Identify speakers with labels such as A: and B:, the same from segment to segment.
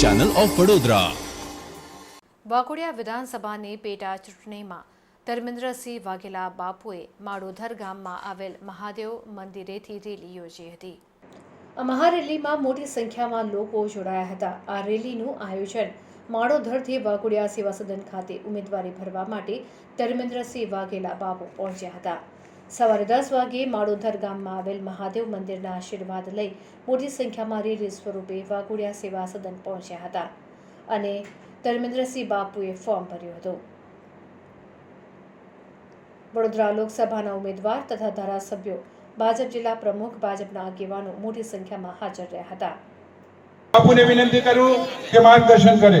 A: Channel of Vadodara
B: Waghodia વિધાનસભાની પેટા ચૂંટણીમાં ધર્મેન્દ્રસિંહ વાઘેલા બાપુએ માળોધર ગામમાં આવેલ મહાદેવ મંદિરેથી રેલી યોજી હતી. આ મહારેલીમાં મોટી સંખ્યામાં લોકો જોડાયા હતા. આ રેલીનું આયોજન માળોધરથી વાઘોડિયા સેવા સદન ખાતે ઉમેદવારી ભરવા માટે ધર્મેન્દ્રસિંહ વાઘેલા બાપુ પહોંચ્યા હતા. સવારે દસ વાગે માળોધર ગામમાં આવેલ મહાદેવ મંદિરના આશીર્વાદ લઈ મોટી સંખ્યામાં રેલી સ્વરૂપે વાઘોડિયા સેવા સદન પહોંચ્યા હતા અને ધર્મેન્દ્રસિંહ બાપુએ ફોર્મ ભર્યું હતું. વડોદરા લોકસભાના ઉમેદવાર તથા ધારાસભ્યો, ભાજપ જિલ્લા પ્રમુખ, ભાજપના આગેવાનો મોટી સંખ્યામાં હાજર રહ્યા હતા.
C: બાપુને વિનંતી કરું કે માર્ગદર્શન કરે.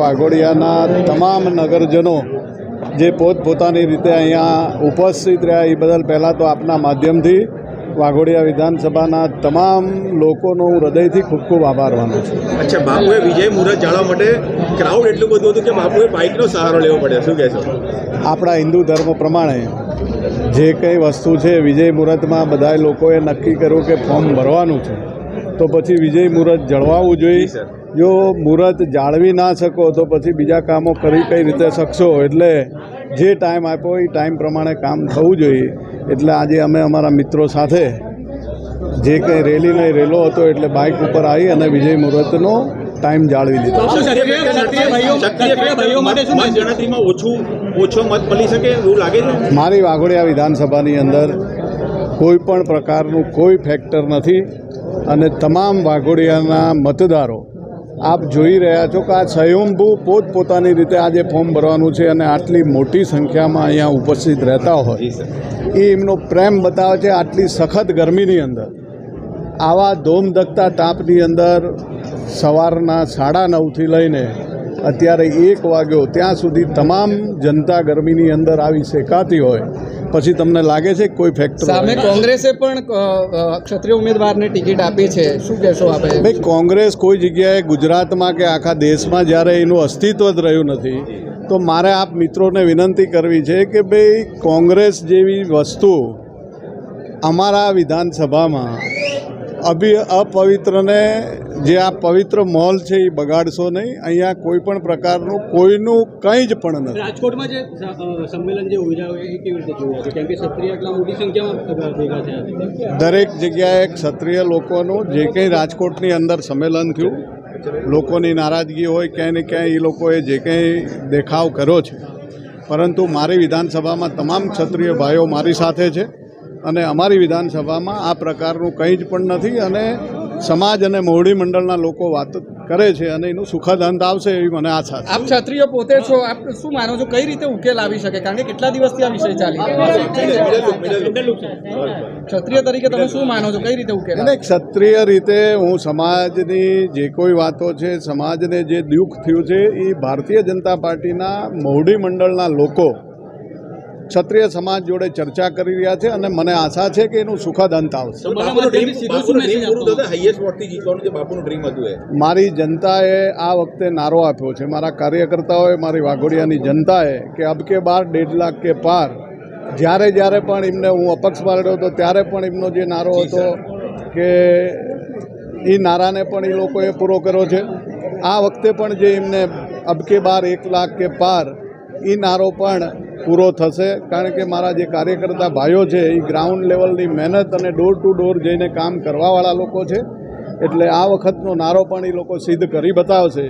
D: વાઘોડિયાના તમામ નગરજનો જે પોતપોતાની રીતે અહીંયા ઉપસ્થિત રહ્યા એ બદલ પહેલાં તો આપના માધ્યમથી વાઘોડિયા વિધાનસભાના તમામ લોકોનો હું હૃદયથી ખૂબ ખૂબ આભાર માનું છું.
E: અચ્છા બાપુએ વિજય મુહૂર્ત જાણવા માટે ક્રાઉડ એટલું બધું હતું કે બાપુએ બાઇકનો સહારો લેવો પડે શું કહેશો?
D: આપણા હિન્દુ ધર્મ પ્રમાણે જે કંઈ વસ્તુ છે વિજય મુહૂર્તમાં બધા લોકોએ નક્કી કર્યું કે ફોર્મ ભરવાનું છે. તો પછી વિજય મુહૂર્ત જળવાવું જોઈએ. જો મુહૂર્ત જાળવી ના શકો તો પછી બીજા કામો કરી કઈ રીતે શકશો? એટલે જે ટાઈમ આપ્યો એ ટાઈમ પ્રમાણે કામ થવું જોઈએ. એટલે આજે અમે અમારા મિત્રો સાથે જે કંઈ રેલી નહીં રેલો હતો એટલે બાઇક ઉપર આવી અને વિજય મુહૂર્તનો ટાઈમ જાળવી લીધો.
E: મત ઓછું ઓછો મત મળી શકે એવું લાગે છે?
D: મારી વાઘોડિયા વિધાનસભાની અંદર કોઈ પણ પ્રકારનું કોઈ ફેક્ટર નથી. અને તમામ વાઘોડિયાના મતદારો આપ જોઈ રહ્યા છો કે આ સ્વયંભૂ પોતપોતાની રીતે આજે ફોર્મ ભરવાનું છે અને આટલી મોટી સંખ્યામાં અહીંયા ઉપસ્થિત રહેતા હોય. એ એમનો પ્રેમ બતાવે છે આટલી સખત ગરમીની અંદર. આવા ધોમધકતા તાપની અંદર સવારના સાડા નવથી લઈને અત્યારે એક વાગ્યો ત્યાં સુધી તમામ જનતા ગરમીની અંદર આવી શેકાતી હોય. પછી તમને લાગે છે કોઈ ફેક્ટર
F: સામે કોંગ્રેસે પણ ક્ષત્રિય ઉમેદવારને ટિકિટ આપી છે. શું કહેશો આપણે
D: ભાઈ કોંગ્રેસ કોઈ જગ્યાએ ગુજરાતમાં કે આખા દેશમાં જ્યારે એનું અસ્તિત્વ જ રહ્યું નથી તો મારે આપ મિત્રોને વિનંતી કરવી છે કે ભાઈ કોંગ્રેસ જેવી વસ્તુ અમારા વિધાનસભામાં અભિ અપવિત્રને જે આ પવિત્ર મોલ છે એ બગાડશો નહીં. અહીંયા કોઈ પણ પ્રકારનું કોઈનું કંઈ જ પણ નથી.
G: રાજકોટમાં જે સંમેલન જે યોજાયું એ કેવી રીતે જોયું કેમ કે ક્ષત્રિય આટલા મોટી સંખ્યામાં ભેગા થયા
D: દરેક જગ્યાએ ક્ષત્રિય લોકોનું જે કંઈ રાજકોટની અંદર સંમેલન થયું લોકોની નારાજગી હોય ક્યાંય ને ક્યાંય એ લોકોએ જે કંઈ દેખાવ કર્યો છે. પરંતુ મારી વિધાનસભામાં તમામ ક્ષત્રિય ભાઈઓ મારી સાથે છે. અને અમારી વિધાનસભામાં આ પ્રકારનું કંઈ જ પણ નથી અને સમાજ અને મોવડી મંડળના લોકો વાત કરે છે અને એનું સુખદ અંત આવશે એવી મને આશા છે.
F: આપ ક્ષત્રિય પોતે છો આપ શું માનો છો? કઈ રીતે ઉકેલ આવી શકે? કારણ કે કેટલા દિવસથી આ વિષય ચાલી રહ્યો ક્ષત્રિય તરીકે તમે શું માનો છો? કઈ રીતે ઉકેલ
D: અને ક્ષત્રિય રીતે હું સમાજની જે કોઈ વાતો છે સમાજને જે દુઃખ થયું છે એ ભારતીય જનતા પાર્ટીના મોવડી મંડળના લોકો ક્ષત્રિય સમાજ જોડે ચર્ચા કરી રહ્યા છે અને મને આશા છે કે એનું સુખદ અંત આવશે મારી જનતાએ આ વખતે નારો આપ્યો છે. મારા કાર્યકર્તાઓએ મારી વાઘોડિયાની જનતાએ કે અબ કે બાર દેઢ લાખ કે પાર જ્યારે જ્યારે પણ એમને હું અપક્ષ પાડ્યો હતો ત્યારે પણ એમનો જે નારો હતો કે એ નારાને પણ એ લોકોએ પૂરો કર્યો છે. આ વખતે પણ જે એમને અબકે બાર એક લાખ કે પાર એ નારો પણ પૂરો થશે. કારણ કે મારા જે કાર્યકર્તા ભાઈઓ છે એ ગ્રાઉન્ડ લેવલની મહેનત અને ડોર ટુ ડોર જઈને કામ કરવાવાળા લોકો છે. એટલે આ વખતનો નારો પણ એ લોકો સિદ્ધ કરી બતાવશે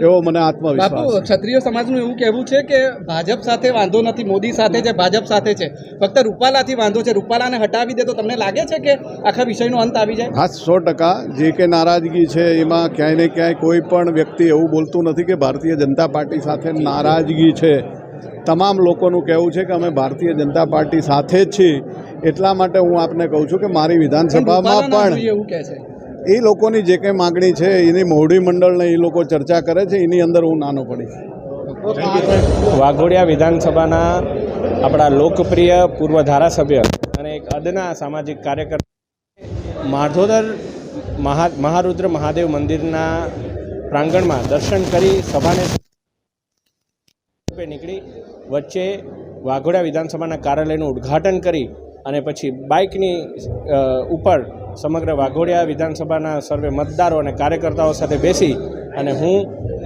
D: એવો મને આત્મવિશ્વાસ
F: ક્ષત્રિય સમાજનું એવું કહેવું છે કે ભાજપ સાથે વાંધો નથી મોદી સાથે છે ભાજપ સાથે છે. ફક્ત રૂપાલાથી વાંધો છે રૂપાલાને હટાવી દે તો તમને લાગે છે કે આખા વિષયનો અંત આવી જાય?
D: હા સો ટકા. જે કે નારાજગી છે એમાં ક્યાંય ને ક્યાંય કોઈ પણ વ્યક્તિ એવું બોલતું નથી કે ભારતીય જનતા પાર્ટી સાથે નારાજગી છે. તમામ લોકોનું કહેવું છે કે અમે ભારતીય જનતા પાર્ટી સાથે જ છીએ. એટલા માટે હું આપને કહું છું કે મારી વિધાનસભામાં પણ એ લોકોની જે કંઈ માગણી છે એની મોવડી મંડળને એ લોકો ચર્ચા કરે છે એની અંદર હું નાનો પડીશ
A: વાઘોડિયા વિધાનસભાના આપણા લોકપ્રિય પૂર્વ ધારાસભ્ય અને એક અદના સામાજિક કાર્યકર માધોદર મહા મહારુદ્ર મહાદેવ મંદિરના પ્રાંગણમાં દર્શન કરી સભાને રૂપે નીકળી વચ્ચે વાઘોડિયા વિધાનસભાના કાર્યાલયનું ઉદ્ઘાટન કરી અને પછી બાઇકની ઉપર સમગ્ર વાઘોડિયા વિધાનસભાના સર્વે મતદારો અને કાર્યકર્તાઓ સાથે બેસી અને હું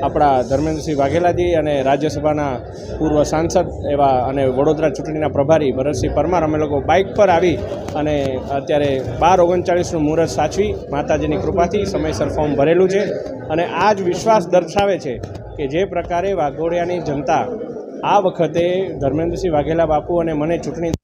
A: આપણા ધર્મેન્દ્રસિંહ વાઘેલાજી અને રાજ્યસભાના પૂર્વ સાંસદ એવા અને વડોદરા ચૂંટણીના પ્રભારી ભરતસિંહ પરમાર અમે લોકો બાઇક પર આવી અને અત્યારે બાર ઓગણચાળીસનું મુહૂર્ત સાચવી, માતાજીની કૃપાથી સમયસર ફોર્મ ભરેલું છે અને આ જ વિશ્વાસ દર્શાવે છે કે જે પ્રકારે વાઘોડિયાની જનતા આ વખતે ધર્મેન્દ્રસિંહ વાઘેલા બાપુ અને મને ચૂંટણી